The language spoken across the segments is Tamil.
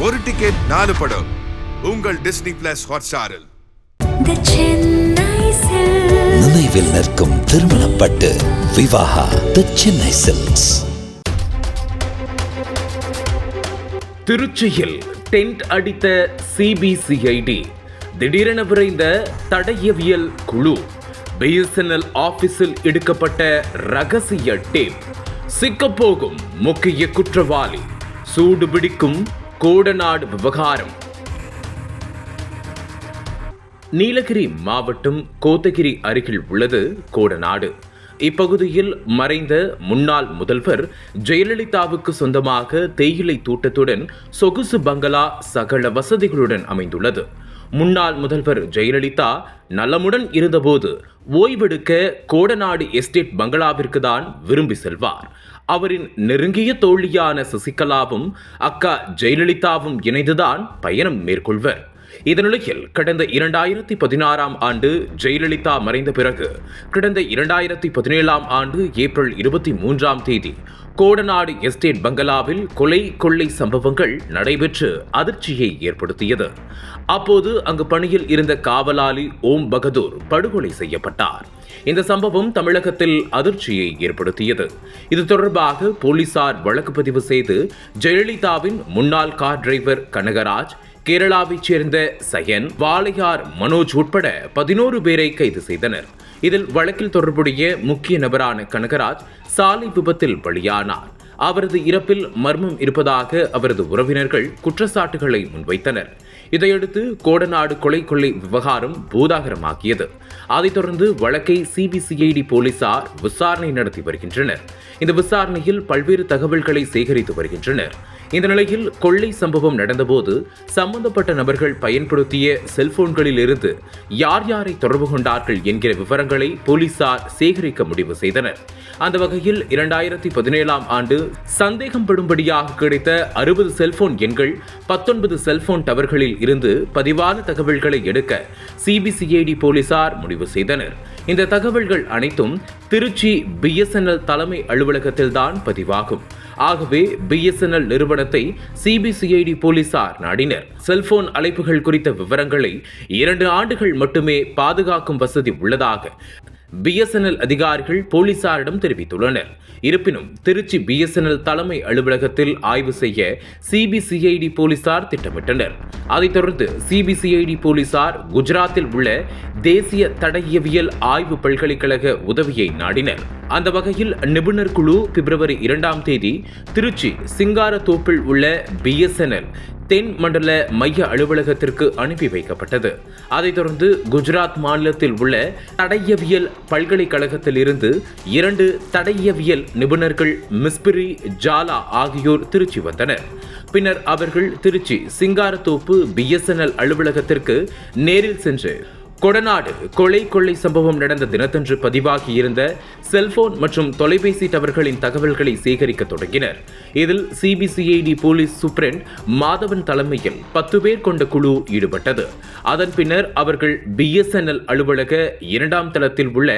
ஒரு டிக்கெட் நாலு படம். உங்கள் டிஸ்னி பிளஸ் ஹாட்ஸ்டாரில். நினைவில் நிற்கும் திருமணப்பட்டு விவாகா தி சென்னை சில்க்ஸ் திருச்சியில் டென்ட் அடித்த சிபிசிஐடி திடீரென விரைந்த தடயவியல் குழு. பிஎஸ்என்எல் ஆபீஸில் எடுக்கப்பட்ட ரகசிய டேப். சிக்கப்போகும் முக்கிய குற்றவாளி. சூடுபிடிக்கும் கோடநாடு விவகாரம். நீலகிரி மாவட்டம் கோத்தகிரி அருகில் உள்ளது கோடநாடு. இப்பகுதியில் மறைந்த முன்னாள் முதல்வர் ஜெயலலிதாவுக்கு சொந்தமாக தேயிலை தோட்டத்துடன் சொகுசு பங்களா சகல வசதிகளுடன் அமைந்துள்ளது. முன்னாள் முதல்வர் ஜெயலலிதா நலமுடன் இருந்தபோது ஓய்வெடுக்க கோடநாடு எஸ்டேட் பங்களாவிற்கு தான் விரும்பி செல்வார். அவரின் நெருங்கிய தோழியான சசிகலாவும் அக்கா ஜெயலலிதாவும் இணைந்துதான் பயணம் மேற்கொள்வர். இதனிலையில் கடந்த இரண்டாயிரத்தி பதினாறாம் ஆண்டு ஜெயலலிதா மறைந்த பிறகு கடந்த இரண்டாயிரத்தி பதினேழாம் ஆண்டு ஏப்ரல் இருபத்தி மூன்றாம் தேதி கோடநாடு எஸ்டேட் பங்களாவில் கொலை கொள்ளை சம்பவங்கள் நடைபெற்று அதிர்ச்சியை ஏற்படுத்தியது. அப்போது அங்கு பணியில் இருந்த காவலாளி ஓம் பகதூர் படுகொலை செய்யப்பட்டார். இந்த சம்பவம் தமிழகத்தில் அதிர்ச்சியை ஏற்படுத்தியது. இது தொடர்பாக போலீசார் வழக்கு பதிவு செய்து ஜெயலலிதாவின் முன்னாள் கார் டிரைவர் கனகராஜ் கேரளாவைச் சேர்ந்த சயன் வாலையார் மனோஜ் உட்பட பதினோரு பேரை கைது செய்தனர். இதில் வழக்கில் தொடர்புடைய முக்கிய நபரான கனகராஜ் சாலை விபத்தில் பலியானார். அவரது இறப்பில் மர்மம் இருப்பதாக அவரது உறவினர்கள் குற்றச்சாட்டுகளை முன்வைத்தனர். இதையடுத்து கோடநாடு கொலை கொள்ளை விவகாரம் பூதாகரமாக்கியது அதைத் தொடர்ந்து வழக்கை சிபிசிஐடி போலீசார் விசாரணை நடத்தி வருகின்றனர். இந்த விசாரணையில் பல்வேறு தகவல்களை சேகரித்து வருகின்றனர். இந்த நிலையில் கொள்ளை சம்பவம் நடந்தபோது சம்பந்தப்பட்ட நபர்கள் பயன்படுத்திய செல்போன்களில் இருந்து யார் யாரை தொடர்பு கொண்டார்கள் என்கிற விவரங்களை போலீசார் சேகரிக்க முடிவு செய்தனர். அந்த வகையில் இரண்டாயிரத்தி பதினேழாம் ஆண்டு சந்தேகம் படும்படியாக கிடைத்த அறுபது செல்போன் எண்கள் பத்தொன்பது செல்போன் டவர்களில் இருந்து பதிவான தகவல்களை எடுக்க சிபிசிஐடி போலீசார் முடிவு செய்தனர். இந்த தகவல்கள் அனைத்தும் திருச்சி பிஎஸ்என்எல் தலைமை அலுவலகத்தில்தான் பதிவாகும். ஆகவே பிஎஸ்என்எல் நிறுவனத்தை சிபிசிஐடி போலீசார் நாடினர். செல்போன் அழைப்புகள் குறித்த விவரங்களை இரண்டு ஆண்டுகள் மட்டுமே பாதுகாக்கும் வசதி உள்ளதாக பிஎஸ்என்எல் அதிகாரிகள் போலீசாரிடம் தெரிவித்துள்ளனர். இருப்பினும் திருச்சி பிஎஸ்என்எல் தலைமை அலுவலகத்தில் ஆய்வு செய்ய சிபிசிஐடி போலீசார் திட்டமிட்டனர். அதைத் தொடர்ந்து சிபிசிஐடி போலீசார் குஜராத்தில் உள்ள தேசிய தடயவியல் ஆய்வு பல்கலைக்கழக உதவியை நாடினர். அந்த வகையில் நிபுணர் குழு பிப்ரவரி இரண்டாம் தேதி திருச்சி சிங்காரத்தோப்பில் உள்ள பிஎஸ்என்எல் தென் மண்டல மைய அலுவலகத்திற்கு அனுப்பி வைக்கப்பட்டது. அதைத் தொடர்ந்து குஜராத் மாநிலத்தில் உள்ள தடையவியல் பல்கலைக்கழகத்தில் இருந்து இரண்டு தடையவியல் நிபுணர்கள் மிஸ்பிரி ஜாலா ஆகியோர் திருச்சி வந்தனர். பின்னர் அவர்கள் திருச்சி சிங்காரத்தோப்பு பிஎஸ்என்எல் அலுவலகத்திற்கு நேரில் சென்று கொடநாடு கொலை கொள்ளை சம்பவம் நடந்த தினத்தன்று பதிவாகியிருந்த செல்போன் மற்றும் தொலைபேசி டவர்களின் தகவல்களை சேகரிக்க தொடங்கினர். இதில் சிபிசிஐடி போலீஸ் சூப்பரண்ட் மாதவன் தலைமையில் பத்து பேர் கொண்ட குழு ஈடுபட்டது. அதன் பின்னர் அவர்கள் பிஎஸ்என்எல் அலுவலக இரண்டாம் தளத்தில் உள்ள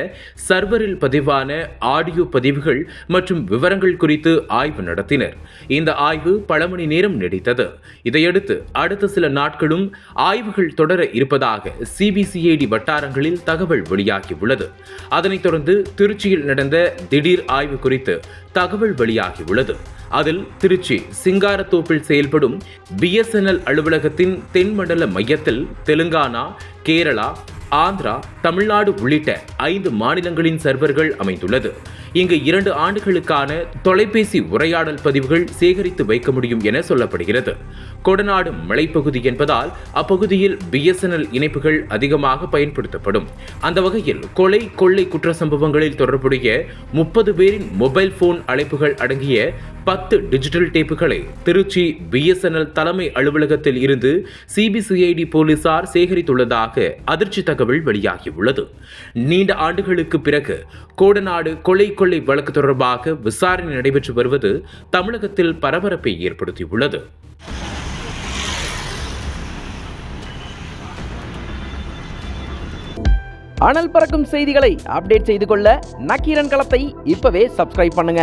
சர்வரில் பதிவான ஆடியோ பதிவுகள் மற்றும் விவரங்கள் குறித்து ஆய்வு நடத்தினர். இந்த ஆய்வு பல மணி நேரம் நீடித்தது. இதையடுத்து அடுத்த சில நாட்களும் ஆய்வுகள் தொடர இருப்பதாக சிபிசிஐ சிபிசிஐடி வட்டாரங்களில் தகவல் வெளியாகியுள்ளது. அதனைத் தொடர்ந்து திருச்சியில் நடந்த திடீர் ஆய்வு குறித்து தகவல் வெளியாகியுள்ளது. அதில் திருச்சி சிங்காரத்தோப்பில் செயல்படும் பிஎஸ்என்எல் அலுவலகத்தின் தென்மண்டல மையத்தில் தெலுங்கானா கேரளா ஆந்திரா தமிழ்நாடு உள்ளிட்ட ஐந்து மாநிலங்களின் சர்வர்கள் அமைந்துள்ளது. இங்கு இரண்டு ஆண்டுகளுக்கான தொலைபேசி உரையாடல் பதிவுகள் சேகரித்து வைக்க முடியும் என சொல்லப்படுகிறது. கொடநாடு மலைப்பகுதி என்பதால் அப்பகுதியில் பிஎஸ்என்எல் இணைப்புகள் அதிகமாக பயன்படுத்தப்படும். அந்த வகையில் கொலை கொள்ளை குற்ற சம்பவங்களில் தொடர்புடைய முப்பது பேரின் மொபைல் போன் அழைப்புகள் அடங்கிய பத்து டிஜிட்டல் டேப்புகளை திருச்சி பிஎஸ்என்எல் தலைமை அலுவலகத்தில் இருந்து சிபிசிஐடி போலீசார் சேகரித்துள்ளதாக அதிர்ச்சி தகவல் வெளியாகியுள்ளது. நீண்ட ஆண்டுகளுக்கு பிறகு கோடநாடு கொலை கொள்ளை வழக்கு தொடர்பாக விசாரணை நடைபெற்று வருவது தமிழகத்தில் பரபரப்பை ஏற்படுத்தியுள்ளது. அனல் பறக்கும் செய்திகளை அப்டேட் செய்து கொள்ள நக்கீரன் களத்தை இப்பவே சப்ஸ்கிரைப் பண்ணுங்க.